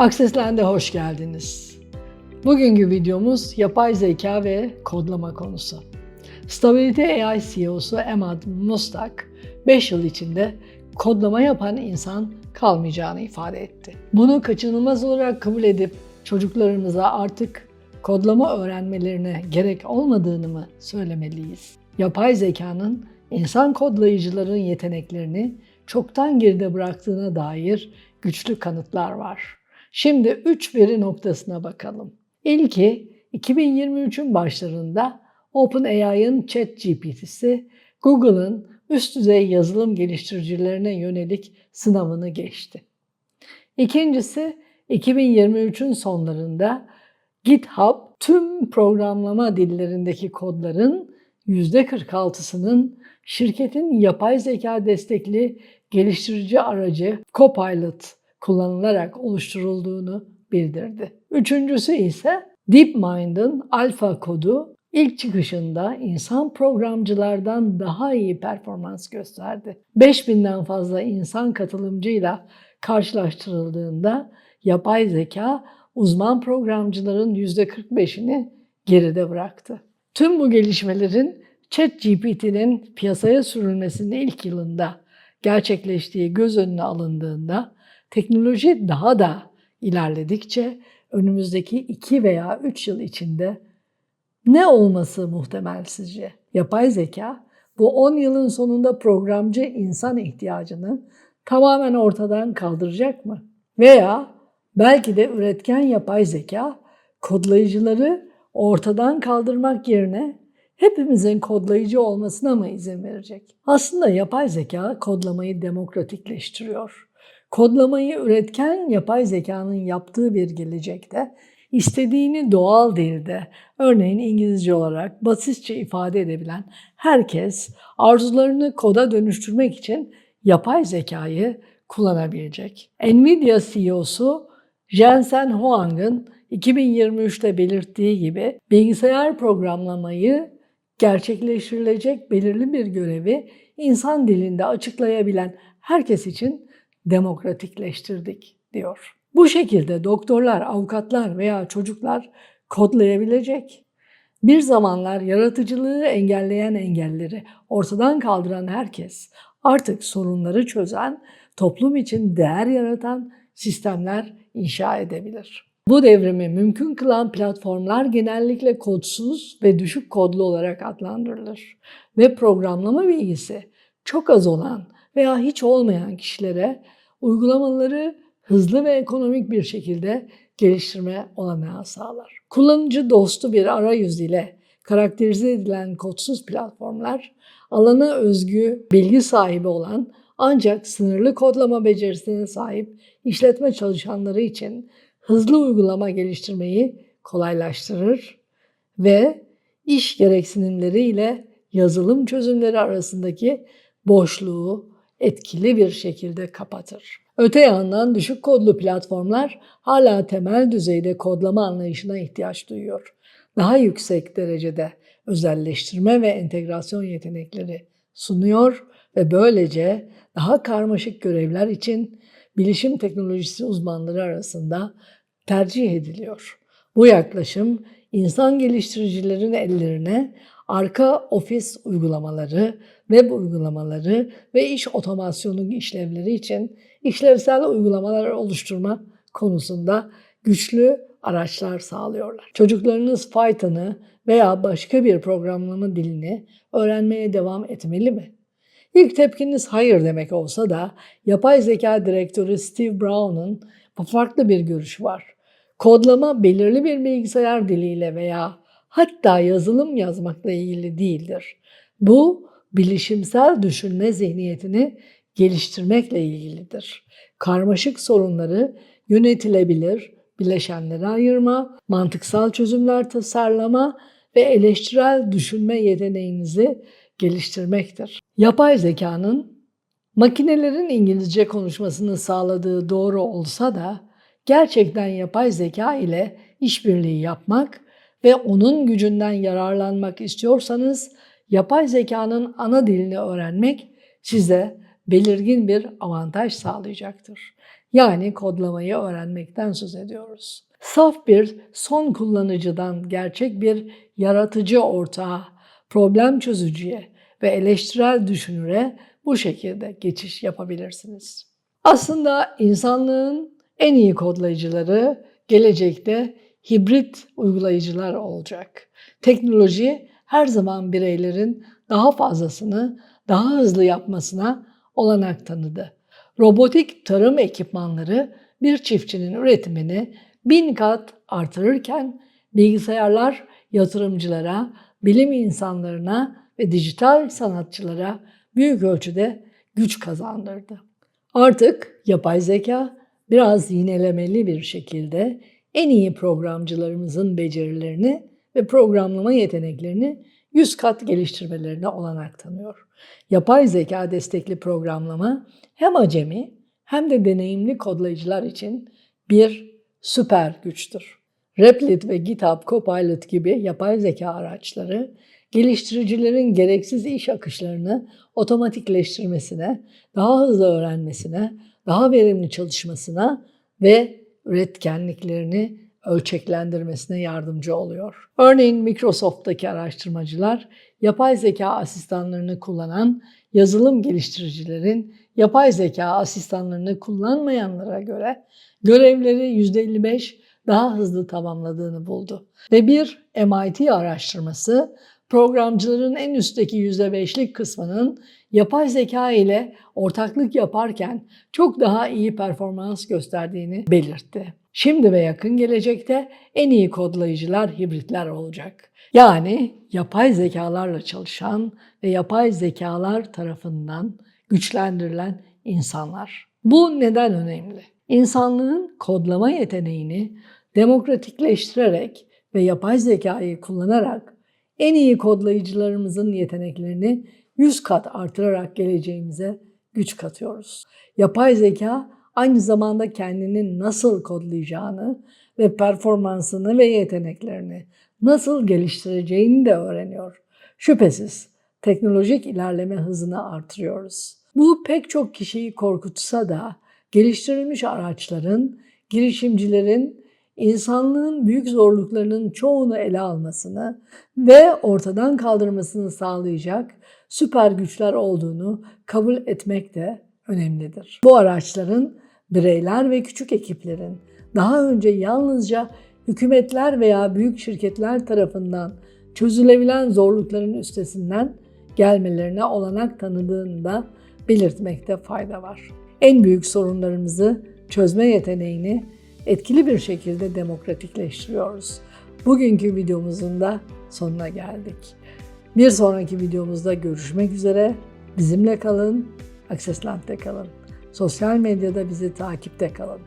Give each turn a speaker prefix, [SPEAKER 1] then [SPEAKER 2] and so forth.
[SPEAKER 1] Accessland'e hoş geldiniz. Bugünkü videomuz yapay zeka ve kodlama konusu. Stability AI CEO'su Emad Mustak, 5 yıl içinde kodlama yapan insan kalmayacağını ifade etti. Bunu kaçınılmaz olarak kabul edip çocuklarımıza artık kodlama öğrenmelerine gerek olmadığını mı söylemeliyiz? Yapay zekanın insan kodlayıcıların yeteneklerini çoktan geride bıraktığına dair güçlü kanıtlar var. Şimdi 3 veri noktasına bakalım. İlki 2023'ün başlarında OpenAI'ın ChatGPT'si Google'ın üst düzey yazılım geliştiricilerine yönelik sınavını geçti. İkincisi 2023'ün sonlarında GitHub tüm programlama dillerindeki kodların %46'sının şirketin yapay zeka destekli geliştirici aracı Copilot kullanılarak oluşturulduğunu bildirdi. Üçüncüsü ise DeepMind'ın alfa kodu ilk çıkışında insan programcılardan daha iyi performans gösterdi. 5000'den fazla insan katılımcıyla karşılaştırıldığında yapay zeka uzman programcıların %45'ini geride bıraktı. Tüm bu gelişmelerin ChatGPT'nin piyasaya sürülmesinin ilk yılında gerçekleştiği göz önüne alındığında teknoloji daha da ilerledikçe önümüzdeki 2 veya 3 yıl içinde ne olması muhtemel sizce? Yapay zeka bu 10 yılın sonunda programcı insan ihtiyacını tamamen ortadan kaldıracak mı? Veya belki de üretken yapay zeka kodlayıcıları ortadan kaldırmak yerine hepimizin kodlayıcı olmasına mı izin verecek? Aslında yapay zeka kodlamayı demokratikleştiriyor. Kodlamayı üretken yapay zekanın yaptığı bir gelecekte istediğini doğal dilde, örneğin İngilizce olarak basitçe ifade edebilen herkes arzularını koda dönüştürmek için yapay zekayı kullanabilecek. Nvidia CEO'su Jensen Huang'ın 2023'te belirttiği gibi bilgisayar programlamayı gerçekleştirilecek belirli bir görevi insan dilinde açıklayabilen herkes için demokratikleştirdik diyor. Bu şekilde doktorlar, avukatlar veya çocuklar kodlayabilecek. Bir zamanlar yaratıcılığı engelleyen engelleri ortadan kaldıran herkes artık sorunları çözen, toplum için değer yaratan sistemler inşa edebilir. Bu devrimi mümkün kılan platformlar genellikle kodsuz ve düşük kodlu olarak adlandırılır ve programlama bilgisi çok az olan veya hiç olmayan kişilere uygulamaları hızlı ve ekonomik bir şekilde geliştirme olanağı sağlar. Kullanıcı dostu bir arayüz ile karakterize edilen kodsuz platformlar alana özgü bilgi sahibi olan ancak sınırlı kodlama becerisine sahip işletme çalışanları için hızlı uygulama geliştirmeyi kolaylaştırır ve iş gereksinimleri ile yazılım çözümleri arasındaki boşluğu etkili bir şekilde kapatır. Öte yandan düşük kodlu platformlar hala temel düzeyde kodlama anlayışına ihtiyaç duyuyor. Daha yüksek derecede özelleştirme ve entegrasyon yetenekleri sunuyor ve böylece daha karmaşık görevler için bilişim teknolojisi uzmanları arasında tercih ediliyor. Bu yaklaşım insan geliştiricilerin ellerine arka ofis uygulamaları, web uygulamaları ve iş otomasyonu işlevleri için işlevsel uygulamalar oluşturma konusunda güçlü araçlar sağlıyorlar. Çocuklarınız Python'ı veya başka bir programlama dilini öğrenmeye devam etmeli mi? İlk tepkiniz hayır demek olsa da yapay zeka direktörü Steve Brown'un farklı bir görüşü var. Kodlama belirli bir bilgisayar diliyle veya hatta yazılım yazmakla ilgili değildir. Bu bilişimsel düşünme zihniyetini geliştirmekle ilgilidir. Karmaşık sorunları yönetilebilir, bileşenlere ayırma, mantıksal çözümler tasarlama ve eleştirel düşünme yeteneğinizi geliştirmektir. Yapay zekanın makinelerin İngilizce konuşmasını sağladığı doğru olsa da gerçekten yapay zeka ile işbirliği yapmak ve onun gücünden yararlanmak istiyorsanız yapay zekanın ana dilini öğrenmek size belirgin bir avantaj sağlayacaktır. Yani kodlamayı öğrenmekten söz ediyoruz. Saf bir son kullanıcıdan gerçek bir yaratıcı ortağa, problem çözücüye ve eleştirel düşünüre bu şekilde geçiş yapabilirsiniz. Aslında insanlığın en iyi kodlayıcıları gelecekte hibrit uygulayıcılar olacak. Teknoloji her zaman bireylerin daha fazlasını daha hızlı yapmasına olanak tanıdı. Robotik tarım ekipmanları bir çiftçinin üretimini bin kat artırırken bilgisayarlar yatırımcılara, bilim insanlarına ve dijital sanatçılara büyük ölçüde güç kazandırdı. Artık yapay zeka biraz yinelemeli bir şekilde en iyi programcılarımızın becerilerini ve programlama yeteneklerini 100 kat geliştirmelerine olanak tanıyor. Yapay zeka destekli programlama hem acemi hem de deneyimli kodlayıcılar için bir süper güçtür. Replit ve GitHub Copilot gibi yapay zeka araçları geliştiricilerin gereksiz iş akışlarını otomatikleştirmesine, daha hızlı öğrenmesine, daha verimli çalışmasına ve üretkenliklerini ölçeklendirmesine yardımcı oluyor. Örneğin Microsoft'taki araştırmacılar yapay zeka asistanlarını kullanan yazılım geliştiricilerin yapay zeka asistanlarını kullanmayanlara göre görevleri %55 daha hızlı tamamladığını buldu. Ve bir MIT araştırması programcıların en üstteki %5'lik kısmının yapay zeka ile ortaklık yaparken çok daha iyi performans gösterdiğini belirtti. Şimdi ve yakın gelecekte en iyi kodlayıcılar hibritler olacak. Yani yapay zekalarla çalışan ve yapay zekalar tarafından güçlendirilen insanlar. Bu neden önemli? İnsanlığın kodlama yeteneğini demokratikleştirerek ve yapay zekayı kullanarak en iyi kodlayıcılarımızın yeteneklerini 100 kat artırarak geleceğimize güç katıyoruz. Yapay zeka aynı zamanda kendini nasıl kodlayacağını ve performansını ve yeteneklerini nasıl geliştireceğini de öğreniyor. Şüphesiz teknolojik ilerleme hızını artırıyoruz. Bu pek çok kişiyi korkutsa da geliştirilmiş araçların, girişimcilerin insanlığın büyük zorluklarının çoğunu ele almasını ve ortadan kaldırmasını sağlayacak süper güçler olduğunu kabul etmek de önemlidir. Bu araçların bireyler ve küçük ekiplerin daha önce yalnızca hükümetler veya büyük şirketler tarafından çözülebilen zorlukların üstesinden gelmelerine olanak tanıdığını da belirtmekte fayda var. En büyük sorunlarımızı çözme yeteneğini etkili bir şekilde demokratikleştiriyoruz. Bugünkü videomuzun da sonuna geldik. Bir sonraki videomuzda görüşmek üzere. Bizimle kalın, Access Land'de kalın. Sosyal medyada bizi takipte kalın.